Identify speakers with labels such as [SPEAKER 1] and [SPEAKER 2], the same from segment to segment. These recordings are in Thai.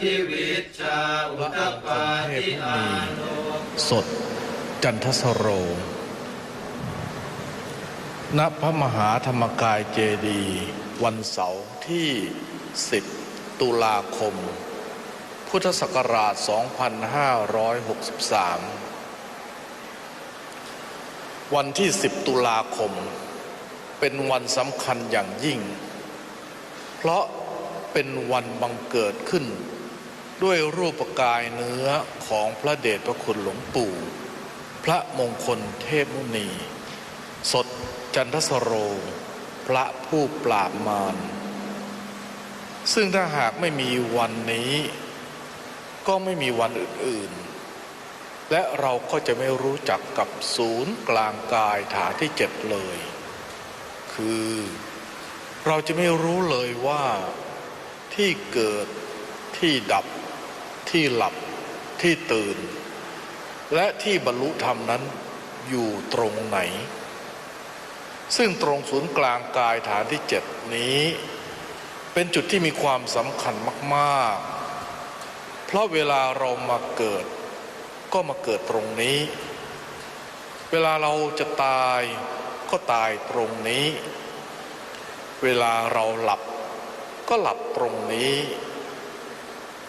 [SPEAKER 1] ทิวิชชาอุตปาทิอานุ
[SPEAKER 2] สดจันทสโร ณพระมหาธรรมกายเจดีวันเสาร์ที่ 10 ตุลาคม พุทธศักราช 2563 วันที่ 10 ตุลาคม เป็นวันสำคัญอย่างยิ่ง เพราะเป็นวันบังเกิดขึ้น ด้วยรูปกายเนื้อของพระเดชพระคุณหลวงปู่ พระมงคลเทพมุนี สดจันทสโร พระผู้ปราบมาร ซึ่งถ้าหากไม่มีวันนี้ ก็ไม่มีวันอื่น ๆ และเราก็จะไม่รู้จักกับศูนย์กลางกายฐานที่เจ็ดเลย คือเราจะไม่รู้เลยว่าที่เกิดที่ดับ ที่หลับที่ตื่น และที่บรรลุธรรมนั้นอยู่ตรงไหน ซึ่งตรงศูนย์กลางกายฐานที่เจ็ดนี้ เป็นจุดที่มีความสำคัญมาก ๆ เพราะเวลาเรามาเกิด ก็มาเกิดตรงนี้ เวลาเราจะตายก็ตายตรงนี้ เวลาเราหลับก็หลับตรงนี้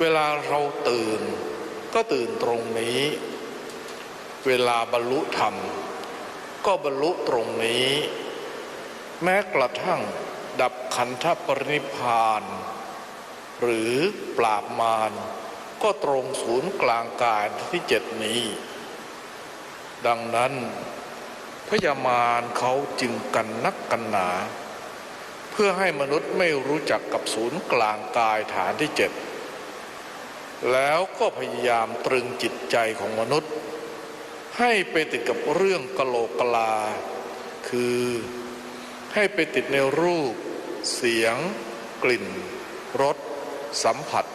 [SPEAKER 2] เวลาเราตื่นก็ตื่นตรงนี้ เวลาบรรลุธรรม ก็บรรลุตรงนี้ แม้กระทั่งดับขันธปรินิพาน หรือปราบมารก็ตรงศูนย์กลางกายที่เจ็ดนี้ ดังนั้นพยามารเขาจึงกันนักกันหนา เพื่อให้มนุษย์ไม่รู้จักกับศูนย์กลางกายฐานที่เจ็ด แล้วก็พยายามตรึงจิตใจของมนุษย์ ให้ไปติดกับเรื่องกะโหลกกะลา คือให้ไปติดในรูป เสียง กลิ่นรสสัมผัส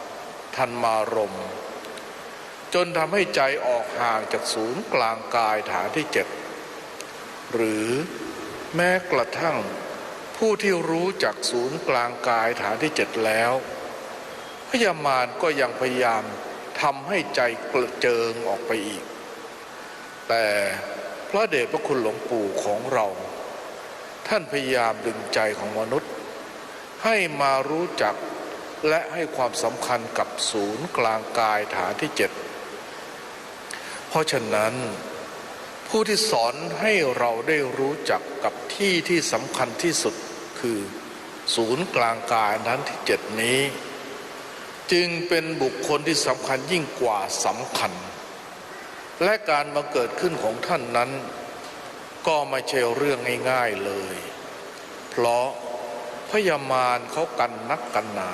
[SPEAKER 2] ทันมารม จนทำให้ใจออกห่างจากศูนย์กลางกายฐานที่เจ็ดหรือแม้กระทั่งผู้ที่รู้จักศูนย์กลางกายฐานที่เจ็ดแล้ว พยามารก็ยังพยายามทำให้ใจกระเจิงออกไปอีก แต่พระเดชพระคุณหลวงปู่ของเรา ท่านพยายามดึงใจของมนุษย์ ให้มารู้จักและให้ความสำคัญกับศูนย์กลางกายฐานที่เจ็ดเพราะฉะนั้น ผู้ที่สอนให้เราได้รู้จักกับที่ที่สำคัญที่สุดคือ ศูนย์กลางกายฐานที่เจ็ดนี้ จึงเป็นบุคคลที่สำคัญยิ่งกว่าสำคัญ และการมาเกิดขึ้นของท่านนั้น ก็ไม่ใช่เรื่องง่ายๆเลย เพราะพยามารเขากันนักกันหนา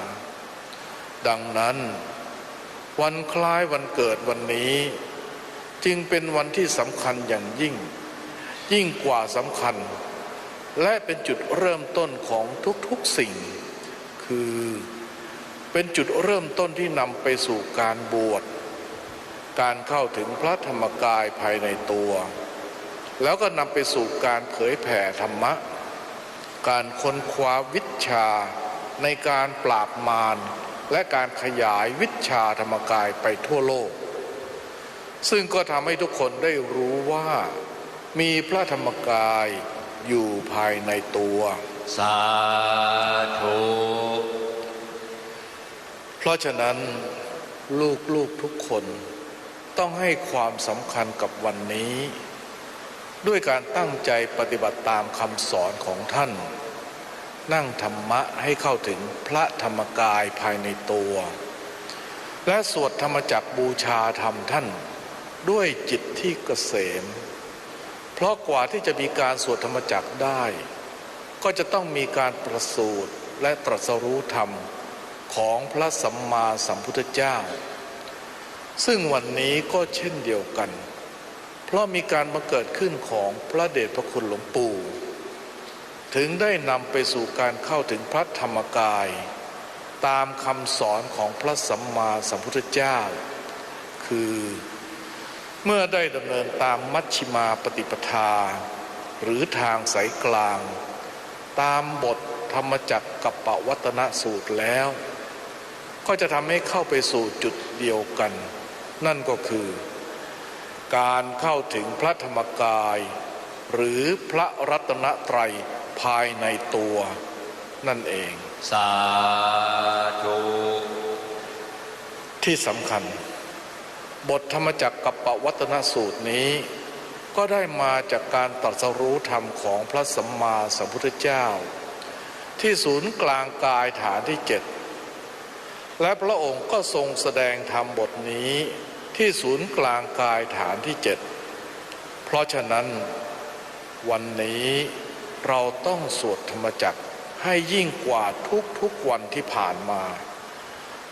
[SPEAKER 2] ดังนั้น วันคล้ายวันเกิดวันนี้ จึงเป็นวันที่สำคัญอย่างยิ่ง ยิ่งกว่าสำคัญ และเป็นจุดเริ่มต้นของทุกๆสิ่ง คือ เป็นจุดเริ่มต้นที่นำไปสู่การบวช การเข้าถึงพระธรรมกายภายในตัว แล้วก็นำไปสู่การเผยแผ่ธรรมะ การค้นคว้าวิชาในการปราบมารและการขยายวิชาธรรมกายไปทั่วโลก ซึ่งก็ทำให้ทุกคนได้รู้ว่า มีพระธรรมกายอยู่ภายในตัว
[SPEAKER 1] สา
[SPEAKER 2] เพราะฉะนั้นลูกๆทุกคนต้องให้ความสำคัญกับวันนี้ ด้วยการตั้งใจปฏิบัติตามคำสอนของท่าน นั่งธรรมะให้เข้าถึงพระธรรมกายภายในตัว และสวดธรรมจักบูชาธรรมท่าน ด้วยจิตที่เกษม เพราะกว่าที่จะมีการสวดธรรมจักได้ ก็จะต้องมีการประสูติและตรัสรู้ธรรม ของพระสัมมาสัมพุทธเจ้า ซึ่งวันนี้ก็เช่นเดียวกัน เพราะมีการมาเกิดขึ้นของพระเดชพระคุณหลวงปู่ ถึงได้นำไปสู่การเข้าถึงพระธรรมกาย ตามคำสอนของพระสัมมาสัมพุทธเจ้า คือเมื่อได้ดำเนินตามมัชชิมาปฏิปทา หรือทางสายกลาง ตามบทธรรมจักรกับปวัตนสูตรแล้ว ก็จะทำให้เข้าไปสู่จุดเดียวกัน นั่นก็คือ การเข้าถึงพระธรรมกาย หรือพระรัตนตรัยภายในตัว นั่นเอง
[SPEAKER 1] สาธุ
[SPEAKER 2] ที่สำคัญ บทธรรมจักรกับปวัตนสูตรนี้ ก็ได้มาจากการตรัสรู้ธรรมของพระสัมมาสัมพุทธเจ้า ที่ศูนย์กลางกายฐานที่เจ็ด และพระองค์ก็ทรงแสดงธรรมบทนี้ที่ศูนย์กลางกายฐานที่เจ็ดเพราะฉะนั้น วันนี้เราต้องสวดธรรมจักรให้ยิ่งกว่าทุกๆวันที่ผ่านมา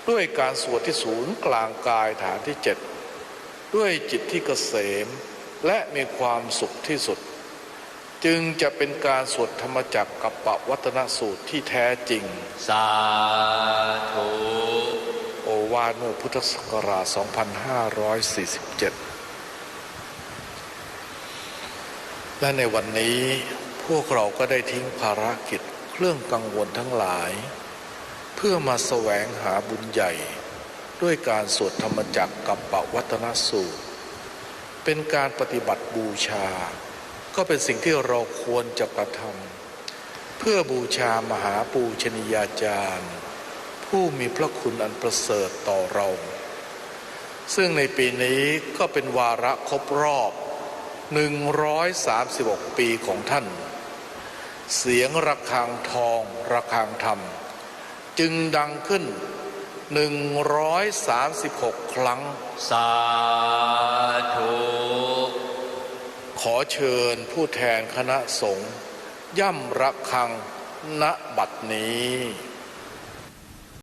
[SPEAKER 2] ด้วยการสวดที่ศูนย์กลางกายฐานที่เจ็ดด้วยจิตที่เกษม และมีความสุขที่สุด จึงจะเป็นการสวดธรรมจักรกับปวัตนสูตรที่แท้จริง
[SPEAKER 1] สาธุ
[SPEAKER 2] วาทเมื่อพุทธศักราช 2547 และในวันนี้พวกเราก็ได้ทิ้งภารกิจเครื่องกังวลทั้งหลาย เพื่อมาแสวงหาบุญใหญ่ ด้วยการสวดธรรมจักรกับปวัตนสูตร เป็นการปฏิบัติบูชา ก็เป็นสิ่งที่เราควรจะกระทำเพื่อบูชามหาปูชนียาจารย์ ผู้มีพระคุณอันประเสริฐต่อเรา ซึ่งในปีนี้ก็เป็นวาระครบรอบ 136 ปีของท่าน เสียงระฆังทองระฆังธรรม จึงดังขึ้น 136 ครั้ง
[SPEAKER 1] สาธุ
[SPEAKER 2] ขอเชิญผู้แทนคณะสงฆ์ย่ำระฆังณบัดนี้